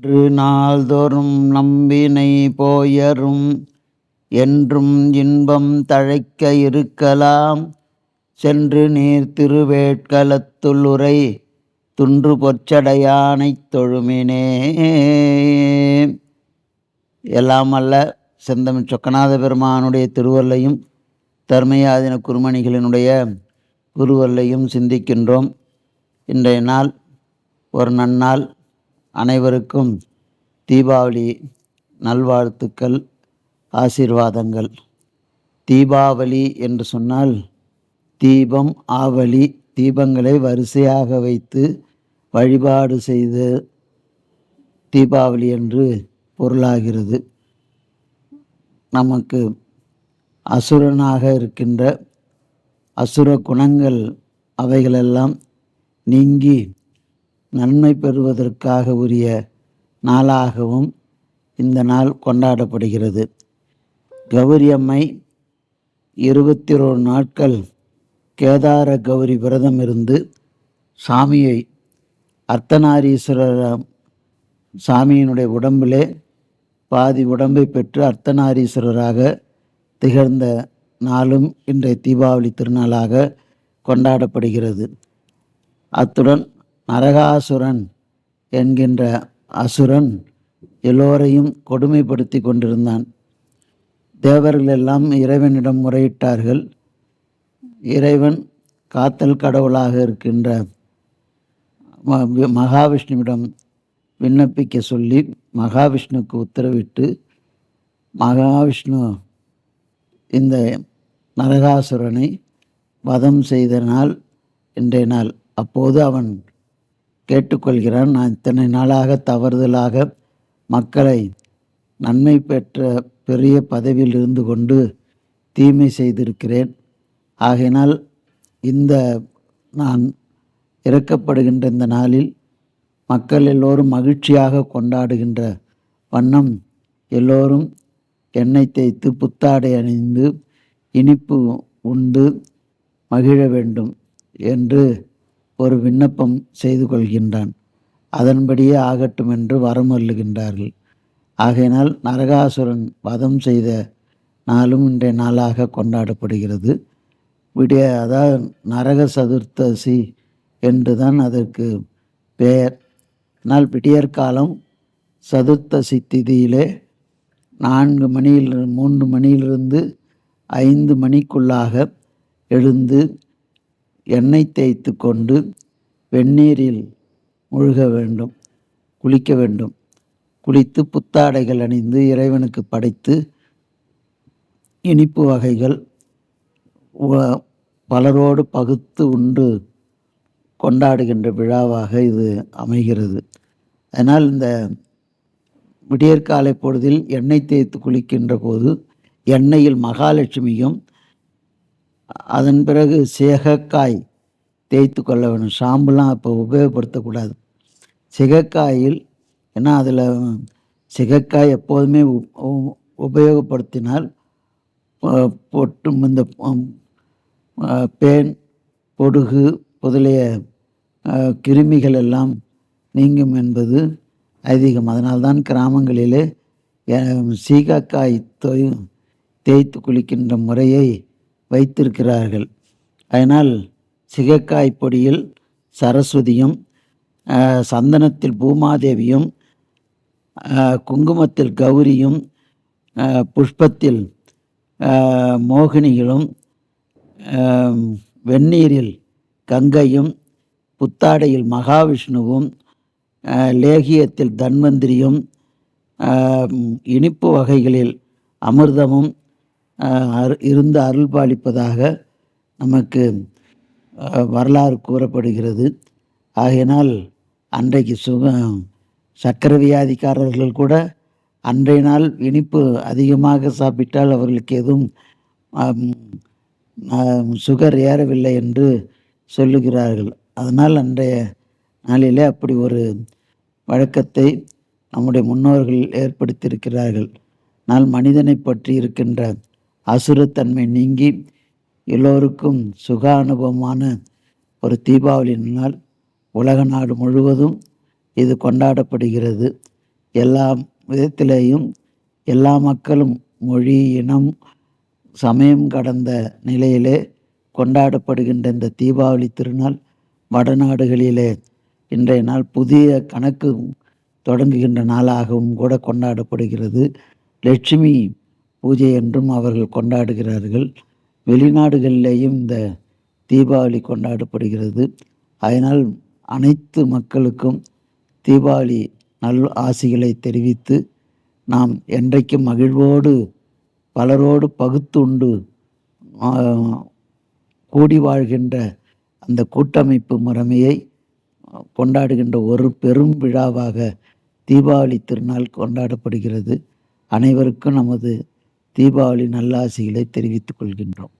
என்று நாள்தோறும் நம்பினை போயரும். என்றும் இன்பம் தழைக்க இருக்கலாம். சென்று நீர் திருவேட்கலத்துள்ளுரை துன்று பொற்சடையானைத் தொழுமினே. எல்லாம் அல்ல செந்தமிழ் சொக்கநாத பெருமானுடைய திருவல்லையும் தர்மயாதின குருமணிகளினுடைய குருவல்லையும் சிந்திக்கின்றோம். இன்றைய நாள் ஒரு நன்னாள் அனைவருக்கும் தீபாவளி நல்வாழ்த்துக்கள் ஆசீர்வாதங்கள். தீபாவளி என்று சொன்னால் தீபம் ஆவலி தீபங்களை வரிசையாக வைத்து வழிபாடு செய்து தீபாவளி என்று பொருளாகிறது. நமக்கு அசுரனாக இருக்கின்ற அசுர குணங்கள் அவைகளெல்லாம் நீங்கி நன்மை பெறுவதற்காக உரிய நாளாகவும் இந்த நாள் கொண்டாடப்படுகிறது. கௌரி அம்மை இருபத்தி ஒரு நாட்கள் கேதார கௌரி விரதம் இருந்து சாமியை அர்த்தநாரீஸ்வரர் சாமியினுடைய உடம்பிலே பாதி உடம்பை பெற்று அர்த்தநாரீஸ்வரராக திகழ்ந்த நாளும் இன்றைய தீபாவளி திருநாளாக கொண்டாடப்படுகிறது. அத்துடன் நரகாசுரன் என்கின்ற அசுரன் எல்லோரையும் கொடுமைப்படுத்தி கொண்டிருந்தான். தேவர்கள் எல்லாம் இறைவனிடம் முறையிட்டார்கள். இறைவன் காத்தல் கடவுளாக இருக்கின்ற ம- மகாவிஷ்ணுவிடம் விண்ணப்பிக்க சொல்லி மகாவிஷ்ணுவுக்கு உத்தரவிட்டு மகாவிஷ்ணு இந்த நரகாசுரனை வதம் செய்த நாள் இன்றைய நாள் அப்போது அவன் கேட்டுக்கொள்கிறேன். நான் இத்தனை நாளாக தவறுதலாக மக்களை நன்மை பெற்ற பெரிய பதவியில் இருந்து கொண்டு தீமை செய்திருக்கிறேன். ஆகையினால் இந்த நான் இறக்கப்படுகின்ற இந்த நாளில் மக்கள் எல்லோரும் மகிழ்ச்சியாக கொண்டாடுகின்ற வண்ணம் எல்லோரும் எண்ணெய் தேய்த்து புத்தாடை அணிந்து இனிப்பு உண்டு மகிழ வேண்டும் என்று ஒரு விண்ணப்பம் செய்து கொள்கின்றான். அதன்படியே ஆகட்டும் என்று வரமல்லுகின்றார்கள் ஆகையினால் நரகாசுரன் வதம் செய்த நாளும் இன்றைய நாளாக கொண்டாடப்படுகிறது. விடிய அதாவது நரக சதுர்த்தசி என்று தான் அதற்கு பெயர். ஆனால் விடியற்காலம் சதுர்த்தசி திதியிலே நான்கு மணியில் மூன்று மணியிலிருந்து ஐந்து மணிக்குள்ளாக எழுந்து எண்ணெய் தேய்த்து கொண்டு வெந்நீரில் முழுக வேண்டும் குளிக்க வேண்டும். குளித்து புத்தாடைகள் அணிந்து இறைவனுக்கு படைத்து இனிப்பு வகைகள் பலரோடு பகுத்து உண்டு கொண்டாடுகின்ற விழாவாக இது அமைகிறது. அதனால் இந்த விடியற்காலை பொழுதில் எண்ணெய் தேய்த்து குளிக்கின்ற போது எண்ணெயில் மகாலட்சுமியும் அதன் பிறகு சேகக்காய் தேய்த்து கொள்ள வேண்டும். ஷாம்புலாம் அப்போ உபயோகப்படுத்தக்கூடாது. சிகக்காயில் ஏன்னா அதில் சிகக்காய் எப்போதுமே உபயோகப்படுத்தினால் பொட்டும் இந்த பேன் பொடுகு முதலிய கிருமிகள் எல்லாம் நீங்கும் என்பது அதிகம் அதனால்தான் கிராமங்களிலே சீகக்காய் தொய் தேய்த்து குளிக்கின்ற முறையை வைத்திருக்கிறார்கள். அதனால் சிகக்காய் பொடியில் சரஸ்வதியும் சந்தனத்தில் பூமாதேவியும் குங்குமத்தில் கௌரியும் புஷ்பத்தில் மோகினிகளும் வெந்நீரில் கங்கையும் புத்தாடையில் மகாவிஷ்ணுவும் லேகியத்தில் தன்வந்திரியும் இனிப்பு வகைகளில் அமிர்தமும் இருந்து அருள் பாலிப்பதாக நமக்கு வரலாறு கூறப்படுகிறது. ஆகையினால் அன்றைக்கு சுகம் சக்கர வியாதிக்காரர்கள் கூட அன்றைய நாள் இனிப்பு அதிகமாக சாப்பிட்டால் அவர்களுக்கு எதுவும் சுகர் ஏறவில்லை என்று சொல்லுகிறார்கள். அதனால் அன்றைய நாளிலே அப்படி ஒரு வழக்கத்தை நம்முடைய முன்னோர்கள் ஏற்படுத்தியிருக்கிறார்கள். ஆனால் மனிதனை பற்றி இருக்கின்ற அசுரத்தன்மை நீங்கி எல்லோருக்கும் சுக அனுபவமான ஒரு தீபாவளி நாள் உலக நாடு முழுவதும் இது கொண்டாடப்படுகிறது எல்லா விதத்திலேயும் எல்லா மக்களும் மொழி, இனம், சமயம் கடந்த நிலையிலே கொண்டாடப்படுகின்ற இந்த தீபாவளி திருநாள் வடநாடுகளிலே இன்றைய நாள் புதிய கணக்கு தொடங்குகின்ற நாளாகவும் கூட கொண்டாடப்படுகிறது. லட்சுமி பூஜை என்றும் அவர்கள் கொண்டாடுகிறார்கள். வெளிநாடுகளிலேயும் இந்த தீபாவளி கொண்டாடப்படுகிறது. அதனால் அனைத்து மக்களுக்கும் தீபாவளி நல் ஆசிகளை தெரிவித்து, நாம் என்றைக்கும் மகிழ்வோடு பலரோடு பகுத்துண்டு கூடி வாழ்கின்ற அந்த கூட்டமைப்பு முறைமையை கொண்டாடுகின்ற ஒரு பெரும் விழாவாக தீபாவளி திருநாள் கொண்டாடப்படுகிறது. அனைவருக்கும் நமது தீபாவளி நல்லாசிகளை தெரிவித்துக் கொள்கின்றோம்.